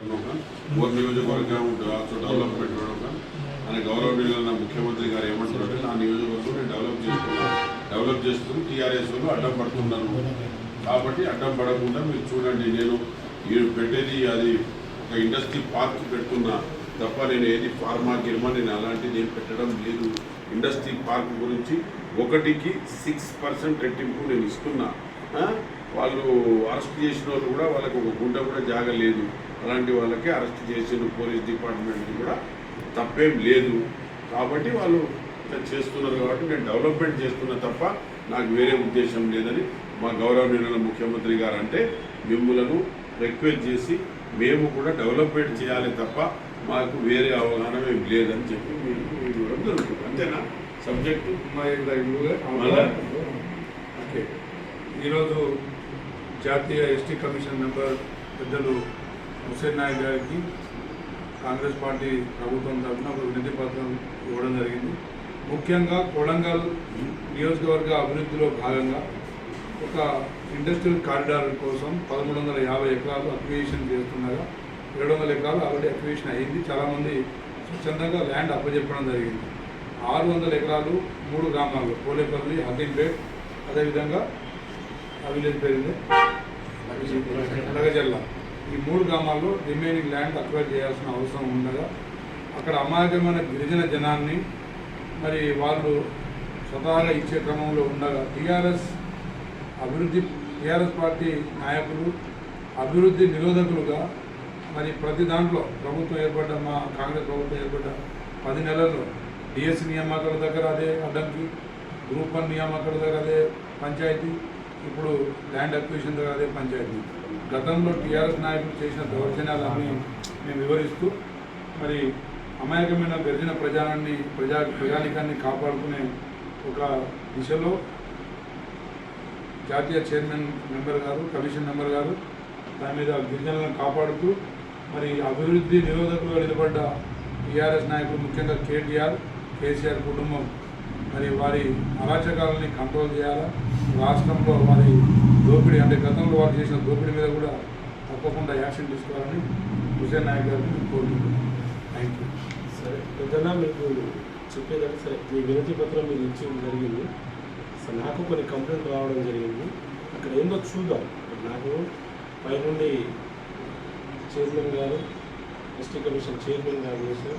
మూడు నియోజకవర్గం కావచ్చు డెవలప్మెంట్ కూడా అని గౌరవనీయులైన ముఖ్యమంత్రి గారు ఏమంటున్నారంటే నా నియోజకవర్గం నేను డెవలప్ చేసుకున్నాను డెవలప్ చేసుకుని టీఆర్ఎస్ వాళ్ళు అడ్డం పడుతున్నాను కాబట్టి అడ్డం పడకుండా మీరు చూడండి నేను మీరు పెట్టేది అది ఒక ఇండస్ట్రీ పార్క్ పెడుతున్నా తప్ప నేను ఏది ఫార్మా గిర్మా నేను అలాంటిది ఏం పెట్టడం లేదు. ఇండస్ట్రీ పార్క్ గురించి ఒకటికి సిక్స్ పర్సెంట్ రెట్టింపు నేను ఇస్తున్నా. వాళ్ళు అరెస్ట్ చేసిన వాళ్ళు కూడా వాళ్ళకి ఒక గుంట కూడా జాగలేదు అలాంటి వాళ్ళకి అరెస్ట్ చేసిన పోలీస్ డిపార్ట్మెంట్ కూడా తప్పేం లేదు. కాబట్టి వాళ్ళు చేస్తున్నారు కాబట్టి నేను డెవలప్మెంట్ చేస్తున్నా తప్ప నాకు వేరే ఉద్దేశం లేదని మా గౌరవనీయుల ముఖ్యమంత్రి గారు అంటే మిమ్మలను రిక్వెస్ట్ చేసి మేము కూడా డెవలప్మెంట్ చేయాలి తప్ప మాకు వేరే అవగాహన ఏం లేదని చెప్పి మీకు ఇవ్వడం జరుగుతుంది. అంతేనా? సబ్జెక్టు? మళ్ళా? ఓకే. ఈరోజు జాతీయ ఎస్టీ కమిషన్ మెంబర్ పెద్దలు హుసేన్ నాయక్ గారికి కాంగ్రెస్ పార్టీ ప్రభుత్వం తరఫున ఒక వినతి పత్రం ఇవ్వడం జరిగింది. ముఖ్యంగా కొడంగల్ నియోజకవర్గ అభివృద్ధిలో భాగంగా ఒక ఇండస్ట్రియల్ కారిడార్ కోసం పదమూడు వందల యాభై ఎకరాలు అక్విజిషన్ చేస్తుండగా ఏడు వందల ఎకరాలు ఆల్రెడీ అక్విజిషన్ అయ్యింది చాలామంది స్వచ్ఛందంగా ల్యాండ్ అప్పచెప్పడం జరిగింది. ఆరు వందల ఎకరాలు మూడు గ్రామాలు పోలేపల్లి హకీంపేట్ అదేవిధంగా ఆ విలేజ్ పేరుంది నగజల్ల ఈ మూడు గ్రామాల్లో రిమైనింగ్ ల్యాండ్ అక్వైర్ చేయాల్సిన అవసరం ఉండగా అక్కడ అమాయకమైన గిరిజన జనాన్ని మరి వాళ్ళు స్వతహాగా ఇచ్చే క్రమంలో ఉండగా టీఆర్ఎస్ అభివృద్ధి టీఆర్ఎస్ పార్టీ నాయకులు అభివృద్ధి నిరోధకులుగా మరి ప్రతి దాంట్లో ప్రభుత్వం ఏర్పడ్డ మా కాంగ్రెస్ ప్రభుత్వం ఏర్పడ్డ పది నెలల్లో డిఎస్సి నియామకాల దగ్గర అదే అడ్డంకి గ్రూప్ వన్ నియామకాల దగ్గర అదే పంచాయతీ ఇప్పుడు ల్యాండ్ అక్విజిషన్ దగ్గర అదే పంచాయతీ గతంలో టీఆర్ఎస్ నాయకులు చేసిన దౌర్జన్యాలన్నీ మేము వివరిస్తూ మరి అమాయకమైన గర్జన ప్రజానాన్ని ప్రజా ప్రజానికాన్ని కాపాడుకునే ఒక దిశలో జాతీయ చైర్మన్ మెంబర్ గారు కమిషన్ మెంబర్ గారు దాని మీద గిరిజనులను కాపాడుతూ మరి అభివృద్ధి నిరోధకులుగా నిలబడ్డ టీఆర్ఎస్ నాయకులు ముఖ్యంగా కేటీఆర్ కేసీఆర్ కుటుంబం మరి వారి అరాచకాలని కంట్రోల్ చేయాలా? రాష్ట్రంలో వారి దోపిడీ అంటే గతంలో వారు చేసిన దోపిడీ మీద కూడా తప్పకుండా యాక్షన్ తీసుకోవాలని హుసేన్ నాయక్ గారిని కోరుకుంటున్నాను. థ్యాంక్ యూ సరే పెద్దన్నా మీకు చెప్పేదంటే సరే మీ వినతి పత్రం మీరు ఇచ్చి జరిగింది. సో నాకు కొన్ని కంప్లైంట్ రావడం జరిగింది. అక్కడ ఏందో చూద్దాం. నాకు పైనుండి చైర్మన్ గారు ఎస్టీ కమిషన్ చైర్మన్ గారు చేశారు